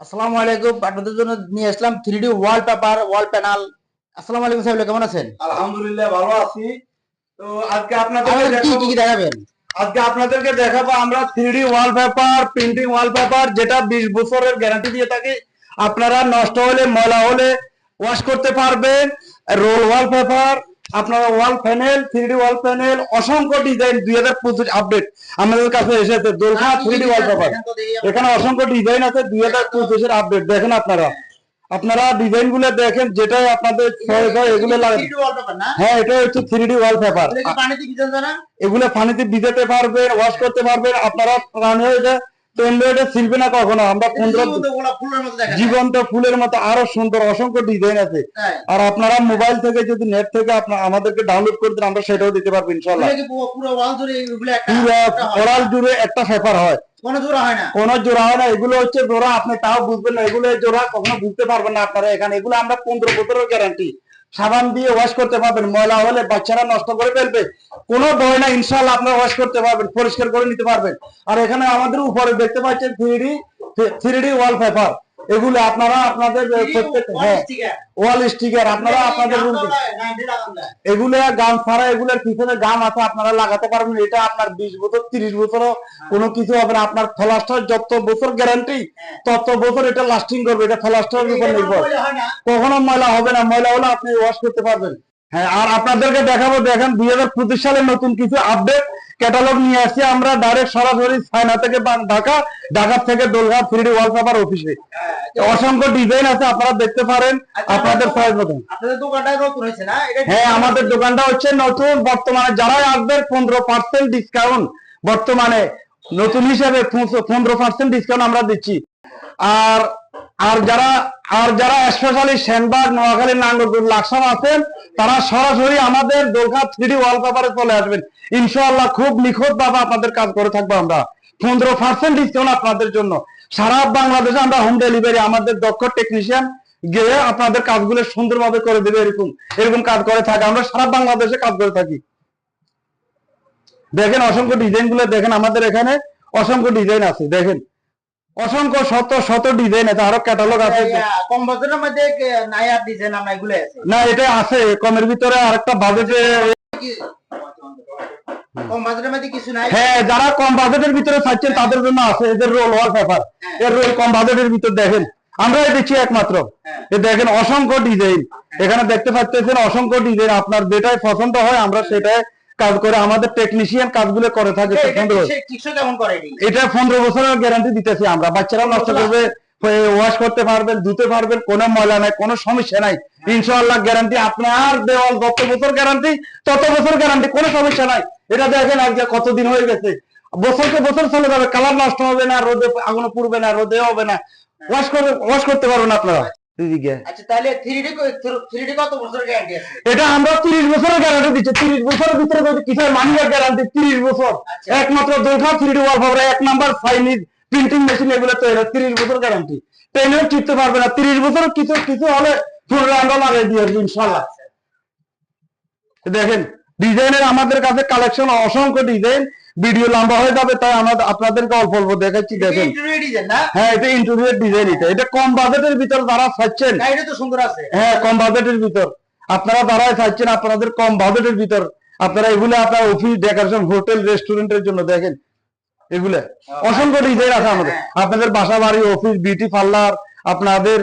আসসালামু আলাইকুম। আপনাদের জন্য নিয়ে আসলাম three D wallpaper wall panel আসসালামু আলাইকুম সাহেব কেমন আছেন? আলহামদুলিল্লাহ ভালো আছি। তো আজকে আপনাদের কি কি দেখাবেন? আজকে আপনাদেরকে দেখাবো আমরা থ্রি ওয়ালপেপার প্রিন্টিং ওয়ালপেপার যেটা বিশ বছরের গ্যারান্টি দিয়ে থাকি। আপনারা নষ্ট হলে ময়লা হলে ওয়াশ করতে পারবেন। রোল ওয়ালপেপার আপনারা wall panel three wall panel অসংখ্য ডিজাইন দুই হাজার পঁচিশ আপডেট আমাদের কাছে এসেছে। দোলখা থ্রি ওয়ালপেপার এখানে অসংখ্য ডিজাইন আছে দুই হাজার পঁচিশের আপডেট দেখেন আপনারা। আপনারা ডিজাইনগুলো দেখেন যেটাই আপনাদের এগুলো লাগে হ্যাঁ এটা হচ্ছে থ্রি ডি ওয়ালপেপার এগুলো পানিতে ভিজাতে পারবেন ওয়াশ করতে পারবেন। আপনারা প্রাণী হয়ে যায় তেমনি এটা ছিলবে না কখনো? আমরা পনেরো জীবন্ত ফুলের মতো আরও সুন্দর অসংখ্য ডিজাইন আছে। আর আপনারা মোবাইল থেকে যদি নেট থেকে আপনার আমাদেরকে ডাউনলোড করে দেন আমরা সেটাও দিতে পারব ইনশাল্লাহ পুরো ওরাল জুড়ে একটা হয়? কোনো জোড়া হয় না? কোন জোড়া হয় না এগুলো হচ্ছে জোড়া আপনি তাও বুঝবেন না এগুলো জোড়া কখনো বুঝতে পারবেন না আপনারা এখানে। এগুলো আমরা পনেরো বছরের গ্যারান্টি সাবান দিয়ে ওয়াশ করতে পারবেন। ময়লা হলে বাচ্চারা নষ্ট করে ফেলবে। কোনো ভয় না ইনশাল্লাহ আপনারা ওয়াশ করতে পারবেন, পরিষ্কার করে নিতে পারবেন। আর এখানে আমাদের উপরে দেখতে পাচ্ছেন three D three D wallpaper এগুলো আপনারা আপনাদের প্রত্যেক হ্যাঁ ওয়াল স্টিকার আপনারা আপনাদের এগুলো গান ছাড়া এগুলোর পিছনে গাম আছে আপনারা লাগাতে পারবেন। এটা আপনার বিশ বছর তিরিশ বছরও কোনো কিছু হবে না। আপনার ফলাস্টার যত বছর গ্যারান্টি তত বছর এটা লাস্টিং করবে। এটা ফলাস্টারের উপর নির্ভর। কখনো ময়লা হবে না। ময়লা হলে আপনি ওয়াশ করতে পারবেন। হ্যাঁ আর আপনাদেরকে দেখাবো দেখেন দুই হাজার পঁচিশ সালে নতুন কিছু আপডেট ক্যাটালগ নিয়ে আসছি আমরা ডাইরেক্ট সরাসরি ছায়না থেকে ঢাকা ঢাকা থেকে দোলঘাট থ্রি ডি ওয়ালপেপার অফিসে অসংখ্য ডিজাইন আছে আপনারা দেখতে পারেন আপনাদের সাইজ মতন। হ্যাঁ আমাদের দোকানটা হচ্ছে নতুন বর্তমানে যারাই আসবেন পনেরো পার্সেন্ট ডিসকাউন্ট বর্তমানে নতুন হিসাবে পনেরো পার্সেন্ট ডিসকাউন্ট আমরা দিচ্ছি। আর আর যারা আর যারা স্পেশালি সেনবাগ, নোয়াখালী, নাঙ্গলপুর, লাকসাম আছেন, তারা সরাসরি আমাদের দোলখা থ্রি ওয়ালপেপারে চলে আসবেন। ইনশাআল্লাহ খুব নিখুঁত ভাবে আপনাদের কাজ করে থাকব আমরা। পনেরো পার্সেন্ট ডিসকাউন্ট আপনাদের জন্য। সারা বাংলাদেশে আমরা হোম ডেলিভারি আমাদের দক্ষ টেকনিশিয়ান গিয়ে আপনাদের কাজগুলো সুন্দরভাবে করে দেবে এরকম এরকম কাজ করে থাকে। আমরা সারা বাংলাদেশে কাজ করে থাকি। দেখেন, অসংখ্য ডিজাইনগুলো দেখেন আমাদের এখানে। অসংখ্য ডিজাইন আছে, দেখেন। অসংখ্য শত শত ডিজাইন আছে আরও ক্যাটালগ আছে। কম বছরের মধ্যে নায়ার ডিজাইন আমরা এগুলো আছে। না এটা আছে কমের ভিতরে আরেকটা বাজেটে কম বাজারের মধ্যে কিছু নাই? হ্যাঁ যারা কম বাজেটের ভিতরে চাচ্ছেন তাদের জন্য আছে এদের রোল ওয়াল পেপার এর রোল কম বাজেটের ভিতর দেখেন। আমরাই দিচ্ছি একমাত্র। এ দেখেন অসংখ্য ডিজাইন এখানে দেখতে পাচ্ছেন অসংখ্য ডিজাইন আপনার যেটাই পছন্দ হয় আমরা সেটাই কাজ করে আমাদের টেকনিশিয়ান কাজগুলো করে থাকে। এটি এটা পনেরো বছরের গ্যারান্টি দিতেছি আমরা। বাচ্চারা নষ্ট করবে ওয়াশ করতে পারবেন ধুতে পারবেন কোনো ময়লা নাই কোনো সমস্যা নাই। ইনশাআল্লাহ গ্যারান্টি আপনার দেওয়াল যত বছর গ্যারান্টি তত বছর গ্যারান্টি কোনো সমস্যা নাই। এটা দেখেন আজকে কতদিন হয়ে গেছে। বছরকে বছর চলে যাবে কালার নষ্ট হবে না রোদে আগুন পুড়বে না রোদে হবে না। ওয়াশ করে ওয়াশ করতে পারবেন আপনারা। আচ্ছা তাহলে কত বছর গ্যারান্টি আছে? এটা আমরা তিরিশ বছরের গ্যারান্টি দিচ্ছি। তিরিশ বছরের ভিতরে যদি কিছু মানিয়ে গ্যারান্টি তিরিশ বছর। আচ্ছা। একমাত্র দোলখা থ্রি ওয়ালপেপার এক নাম্বার চাইনিজ প্রিন্টিং মেশিন এগুলো তৈরি তিরিশ বছর গ্যারান্টি ট্রেনেও পারবে না। তিরিশ বছর কিছু কিছু হলে পুরো আমরা লাগাই দিয়ে আসব ইনশাল্লাহ দেখেন ডিজাইনের আমাদের কাছে কালেকশন অসংখ্য ডিজাইন ভিডিও লম্বা হয়ে যাবে তাই আমাদের আপনাদেরকে অল্প অল্প দেখাচ্ছি দেখেন। হ্যাঁ এটা ইন্টেরিয়র ডিজাইন এটা। এটা কম বাজেটের ভিতর যারা চাচ্ছেন গাড়িটা তো সুন্দর আছে। হ্যাঁ কম বাজেটের ভিতর। আপনারা যারাই চাচ্ছেন আপনাদের কম বাজেটের ভিতর আপনারা এগুলো আপনার অফিস ডেকোরেশন হোটেল রেস্টুরেন্টের জন্য দেখেন। এগুলা। অসংখ্য ডিজাইন আছে আমাদের। আপনাদের বাসা বাড়ি অফিস বিউটি পার্লার আপনাদের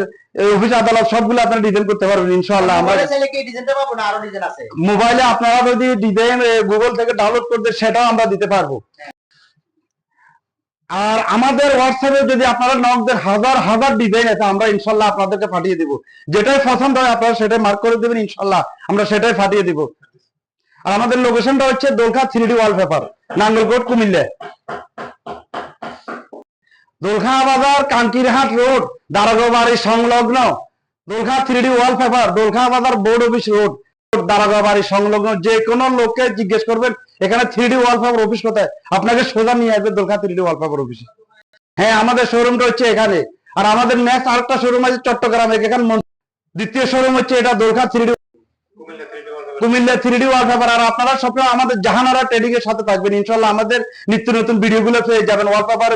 অফিস আদালত সবগুলো আপনারা ডিজাইন করতে পারবেন ইনশাআল্লাহ আমরা মোবাইলে চাইলে কি ডিজাইনটা না আরও ডিজাইন আছে? মোবাইলে আপনারা যদি ডিজাইন গুগল থেকে ডাউনলোড করতে সেটাও আমরা দিতে পারব। আর আমাদের হোয়াটসঅ্যাপে যদি আপনারা নকদের হাজার হাজার ডিজাইন আছে আমরা ইনশাল্লাহ আপনাদেরকে পাঠিয়ে দিব। যেটাই পছন্দ হয় আপনারা সেটাই মার্ক করে দেবেন ইনশাল্লাহ আমরা সেটাই পাঠিয়ে দিব। আর আমাদের লোকেশনটা হচ্ছে Dolkha three D wallpaper Nangalkot Comilla. Dolkha Bazar Kankirhat road, Darogabari সংলগ্ন। Dolkha three D wallpaper Dolkha Bazar board office road Darogabari সংলগ্ন। যে কোনো লোককে জিজ্ঞেস করবেন, এখানে থ্রি ডি ওয়ালপেপার অফিস কোথায়? আপনাকে সোজা নিয়ে আসবে দোলখা থ্রি ডি ওয়ালপেপার অফিসে হ্যাঁ আমাদের শোরুমটা হচ্ছে এখানে। আর আমাদের নেক্সট আরেকটা শোরুম আছে চট্টগ্রামে এখানে দ্বিতীয় শোরুম হচ্ছে এটা Dolkha three Comilla three D wallpaper আর আপনারা সবসময় আমাদের জাহানারা ট্রেডিং এর সাথে থাকবেন। ইনশাল্লাহ আমাদের নিত্য নতুন ভিডিও গুলো পেয়ে যাবেন। ওয়ালপেপার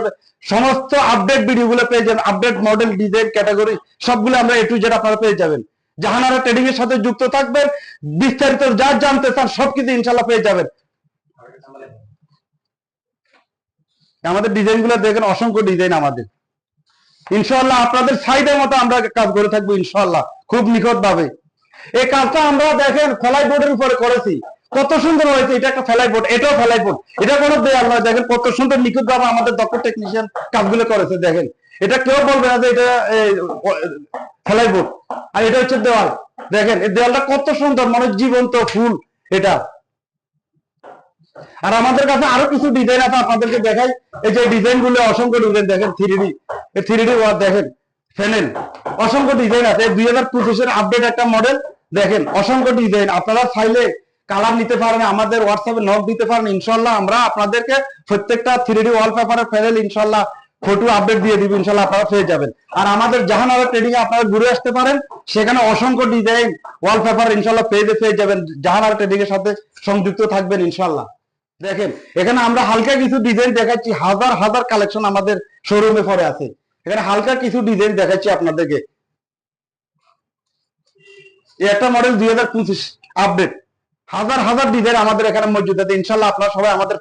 সমস্ত আপডেট ভিডিও গুলো পেয়ে যাবেন। আপডেট মডেল ডিজাইন ক্যাটাগরি সবগুলো আমরা এ টু জেড আপনারা পেয়ে যাবেন। জাহানারা ট্রেডিং এর সাথে যুক্ত থাকবেন। বিস্তারিত যা জানতে চান সবকিছু ইনশাল্লাহ পেয়ে যাবেন। আমাদের ডিজাইনগুলো দেখেন, অসংখ্য ডিজাইন আমাদের। ইনশাল্লাহ আপনাদের সাইডের মতো আমরা কাজ করে থাকব ইনশাল্লাহ খুব নিখুঁত ভাবে এই কাজটা আমরা দেখেন ফেলাই বোর্ডের উপরে করেছি। কত সুন্দর হয়েছে, এটা একটা ফেলাই বোর্ড, এটাও ফেলাই বোর্ড। এটা কোনো দেয়াল নয়, দেখেন কত সুন্দর নিখুঁত ভাবে আমাদের দক্ষ টেকনিশিয়ান কাজগুলো করেছে, দেখেন। এটা কেউ বলবে না যে এটা ফেলাই বোর্ড। আর এটা হচ্ছে দেওয়াল দেখেন, এই দেওয়ালটা কত সুন্দর মানে জীবন্ত ফুল এটা। আর আমাদের কাছে আরও কিছু ডিজাইন আছে, আপনাদেরকে দেখাই। এই যে ডিজাইনগুলো, অসংখ্য ডিজাইন দেখেন three D three D war দেখেন। ফ্যানেল অসংখ্য ডিজাইন আছে। দুই হাজার পঁচিশের আপডেট একটা মডেল দেখেন, অসংখ্য ডিজাইন আপনারা চাইলে কালার নিতে পারেন, আমাদের হোয়াটসঅ্যাপে নক দিতে পারেন। ইনশাল্লাহ আমরা আপনাদেরকে প্রত্যেকটা থ্রি ডি ওয়ালপেপারের প্যানেল ইনশাল্লাহ ফটো আপডেট দিয়ে দিব ইনশাল্লাহ আপনারা পেয়ে যাবেন। আর আমাদের জাহানারা ট্রেডিং এ আপনারা ঘুরে আসতে পারেন, সেখানে অসংখ্য ডিজাইন ওয়ালপেপার ইনশাল্লাহ পেয়ে পেয়ে যাবেন। জাহানারা ট্রেডিং এর সাথে সংযুক্ত থাকবেন ইনশাল্লাহ দেখেন, এখানে আমরা হালকা কিছু ডিজাইন দেখাচ্ছি, হাজার হাজার কালেকশন আমাদের শোরুমে পরে আছে। এখানে হালকা কিছু ডিজাইন দেখাচ্ছি আপনাদেরকে। একটা মডেল দুই হাজার পঁচিশ আপডেট হাজার হাজার ডিজাইন আমাদের এখানে মজুদ আছে। ইনশাল্লাহ আপনারা সবাই আমাদের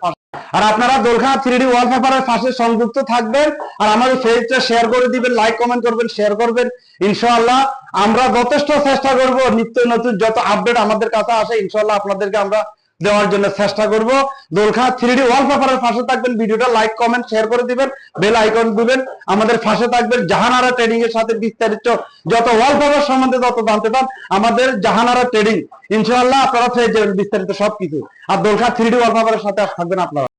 আর আপনারা দোলখা থ্রি ডি ওয়ালপেপারের পাশে সংযুক্ত থাকবেন আর আমাদের পেজটা শেয়ার করে দিবেন লাইক কমেন্ট করবেন শেয়ার করবেন। ইনশাআল্লাহ আমরা যথেষ্ট চেষ্টা করব নিত্য নতুন যত আপডেট আমাদের কাছে আসে ইনশাআল্লাহ আপনাদেরকে আমরা দেওয়ার জন্য চেষ্টা করব। দোলখা থ্রি ডি ওয়ালপেপারের পাশে থাকবেন, ভিডিওটা লাইক কমেন্ট শেয়ার করে দিবেন বেল আইকন দিবেন। আমাদের পাশে থাকবেন জাহানারা ট্রেডিং এর সাথে বিস্তারিত। যত ওয়ালপেপার সম্বন্ধে যত জানতে পান আমাদের জাহানারা ট্রেডিং ইনশাল্লাহ আপনারা পেয়ে যাবেন বিস্তারিত সবকিছু। আর দোলখা থ্রি ডি ওয়ালপেপারের সাথে থাকবেন আপনারা।